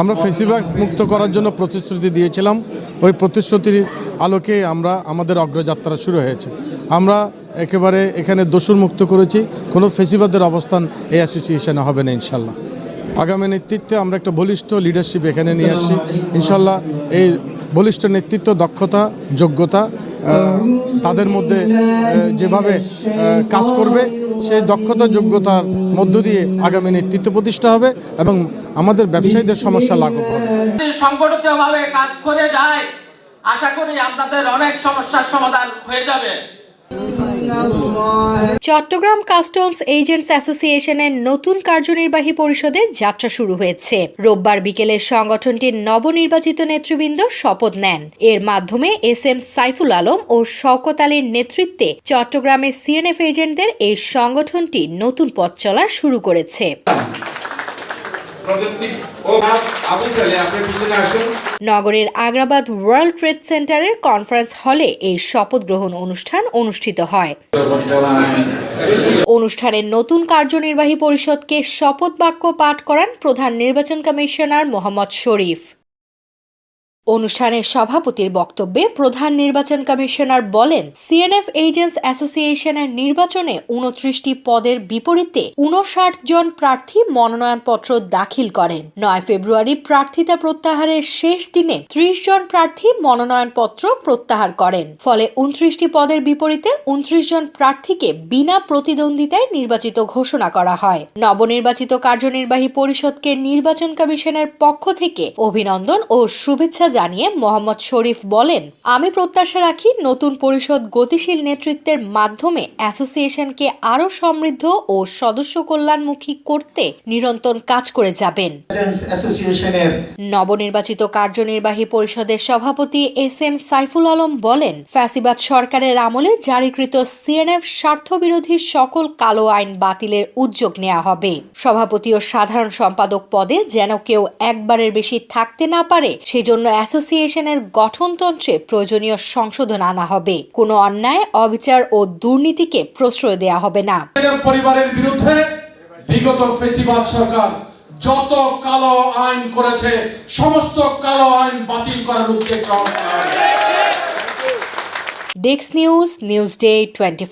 আমরা ফেসিবাগ মুক্ত করার জন্য প্রতিশ্রুতি দিয়েছিলাম। ওই প্রতিশ্রুতির আলোকে আমরা আমাদের অগ্রযাত্রা শুরু হয়েছে। আমরা একেবারে এখানে দোষর মুক্ত করেছি। কোনো ফেসিবাদের অবস্থান এই অ্যাসোসিয়েশনে হবে না, ইনশাল্লাহ। আগামী নেতৃত্বে আমরা একটা বলিষ্ঠ লিডারশিপ এখানে নিয়ে আসছি। ইনশাল্লাহ এই বলিষ্ঠ নেতৃত্ব দক্ষতা, যোগ্যতা তাদের মধ্যে যেভাবে কাজ করবে, সেই দক্ষতা, যোগ্যতার মধ্য দিয়ে আগামী নেতৃত্ব প্রতিষ্ঠা হবে এবং আমাদের ব্যবসায়ীদের সমস্যা লাঘব হবে। সংগঠিতভাবে কাজ করে যায়, আশা করি আপনাদের অনেক সমস্যার সমাধান হয়ে যাবে। চট্টগ্রাম কাস্টমস এজেন্টস অ্যাসোসিয়েশনের নতুন কার্যনির্বাহী পরিষদের যাত্রা শুরু হয়েছে। রোববার বিকেলে সংগঠনটির নবনির্বাচিত নেতৃবৃন্দ শপথ নেন। এর মাধ্যমে এস এম সাইফুল আলম ও শওকত আলীর নেতৃত্বে চট্টগ্রামের সিএনএফ এজেন্টদের এই সংগঠনটি নতুন পথ চলা শুরু করেছে। নগরের আগ্রাবাদ ওয়ার্ল্ড ট্রেড সেন্টারের কনফারেন্স হলে এই শপথ গ্রহণ অনুষ্ঠান অনুষ্ঠিত হয়। অনুষ্ঠানের নতুন কার্যনির্বাহী পরিষদকে শপথ বাক্য পাঠ করান প্রধান নির্বাচন কমিশনার মোহাম্মদ শরীফ। অনুষ্ঠানের সভাপতির বক্তব্যে প্রধান নির্বাচন কমিশনার বলেন, সিএনএফ এজেন্টস অ্যাসোসিয়েশনের নির্বাচনে উনত্রিশটি পদের বিপরীতে উনষাট জন প্রার্থী মনোনয়নপত্র দাখিল করেন। নয় ফেব্রুয়ারি প্রার্থিতা প্রত্যাহারের শেষ দিনে ত্রিশ জন প্রার্থী মনোনয়নপত্র প্রত্যাহার করেন। ফলে উনত্রিশটি পদের বিপরীতে উনত্রিশ জন প্রার্থীকে বিনা প্রতিদ্বন্দ্বিতায় নির্বাচিত ঘোষণা করা হয়। নবনির্বাচিত কার্যনির্বাহী পরিষদকে নির্বাচন কমিশনের পক্ষ থেকে অভিনন্দন ও শুভেচ্ছা জানিয়ে মোহাম্মদ শরীফ বলেন আমি প্রত্যাশা রাখি নতুন পরিষদ গতিশীল নেতৃত্বের মাধ্যমে অ্যাসোসিয়েশনকে আরও সমৃদ্ধ ও সদস্য কল্যাণমুখী করতে নিরন্তর কাজ করে যাবেন। নবনির্বাচিত কার্যনির্বাহী পরিষদের সভাপতি এস এম সাইফুল আলম বলেন ফ্যাসিবাদ সরকারের আমলে জারিকৃত সিএনএফ স্বার্থবিরোধী সকল কালো আইন বাতিলের উদ্যোগ নেওয়া হবে। সভাপতি ও সাধারণ সম্পাদক পদে যেন কেউ একবারের বেশি থাকতে না পারে সেজন্য অ্যাসোসিয়েশনের গঠনতন্ত্রে প্রয়োজনীয় সংশোধন আনা হবে। কোনো অন্যায় অবিচার ও দুর্নীতিকে প্রশ্রয় দেয়া হবে না। পরিবারের বিরুদ্ধে বিগত ফেসিবাদ সরকার যত কালো আইন করেছে সমস্ত কালো আইন বাতিল করার উদ্যোগ গ্রহণ করা হবে। News news day twenty